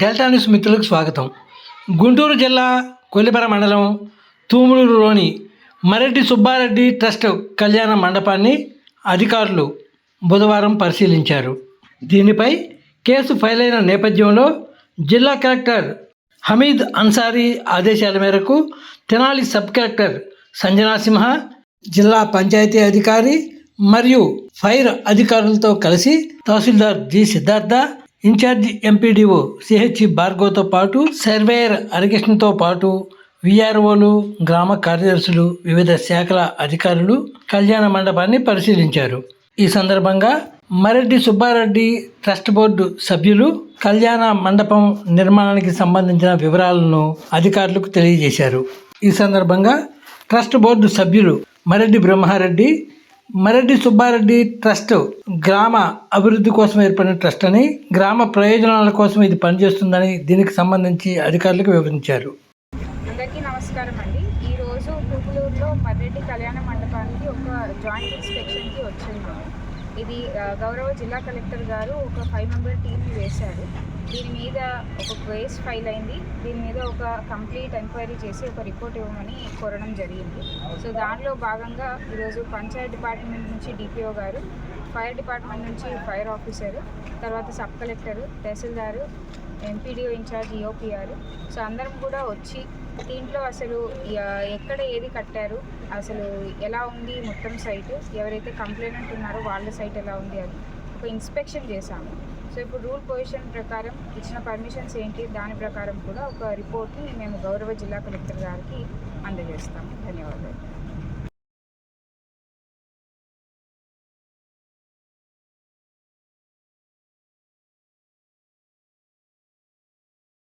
Delta news మిత్రులకు స్వాగతం. గుంటూరు జిల్లా కొల్లిపర మండలం తూములూరులోని మరెడ్డి సుబ్బారెడ్డి ట్రస్ట్ కళ్యాణ మండపాన్ని అధికారులు బుధవారం పరిశీలించారు. దీనిపై కేసు ఫైల్ అయిన నేపథ్యంలో జిల్లా కలెక్టర్ హమీద్ అన్సారీ ఆదేశాల మేరకు తెనాలి సబ్ కలెక్టర్ సంజనా సింహ జిల్లా పంచాయతీ అధికారి మరియు ఫైర్ అధికారులతో కలిసి తహసీల్దార్ G Siddhartha in-charge MPDO CH భార్గవ్తో పాటు సర్వేయర్ హరికృష్ణతో పాటు విఆర్ఓలు గ్రామ కార్యదర్శులు వివిధ శాఖల అధికారులు కళ్యాణ మండపాన్ని పరిశీలించారు. ఈ సందర్భంగా మరెడ్డి సుబ్బారెడ్డి ట్రస్ట్ బోర్డు సభ్యులు కళ్యాణ మండపం నిర్మాణానికి సంబంధించిన వివరాలను అధికారులకు తెలియజేశారు. ఈ సందర్భంగా ట్రస్ట్ బోర్డు సభ్యులు మరెడ్డి బ్రహ్మారెడ్డి మరెడ్డి సుబ్బారెడ్డి ట్రస్ట్ గ్రామ అభివృద్ధి కోసం ఏర్పడిన ట్రస్ట్ అని గ్రామ ప్రయోజనాల కోసం ఇది పనిచేస్తుందని దీనికి సంబంధించి అధికారులకు వివరించారు. అందరికీ నమస్కారం అండి. ఈరోజు కుకులూరులో మర్రెడ్డి కళ్యాణ మండపానికి ఒక జాయింట్ ఇన్స్పెక్షన్కి వచ్చింది. ఇది గౌరవ జిల్లా కలెక్టర్ గారు ఒక ఫైవ్ మెంబర్ టీమ్ని వేశారు. దీని మీద ఒక కేస్ ఫైల్ అయింది. దీని మీద ఒక కంప్లీట్ ఎంక్వైరీ చేసి ఒక రిపోర్ట్ ఇవ్వమని కోరడం జరిగింది. సో దానిలో భాగంగా ఈరోజు పంచాయత్ డిపార్ట్మెంట్ నుంచి డిపిఓ గారు ఫైర్ డిపార్ట్మెంట్ నుంచి ఫైర్ ఆఫీసర్ తర్వాత సబ్ కలెక్టర్ తహసీల్దారు ఎంపీడీఓ ఇన్ఛార్జ్ ఈఓపీఆర్ సో అందరం కూడా వచ్చి దీంట్లో అసలు ఎక్కడ ఏది కట్టారు అసలు ఎలా ఉంది మొత్తం సైట్ ఎవరైతే కంప్లైంట్ ఉన్నారో వాళ్ళ సైట్ ఎలా ఉంది అని ఒక ఇన్స్పెక్షన్ చేశాము. సో ఇప్పుడు రూల్ పొజిషన్ ప్రకారం ఇచ్చిన పర్మిషన్స్ ఏంటి దాని ప్రకారం కూడా ఒక రిపోర్ట్ని మేము గౌరవ జిల్లా కలెక్టర్ గారికి అందజేస్తాము. ధన్యవాదాలు.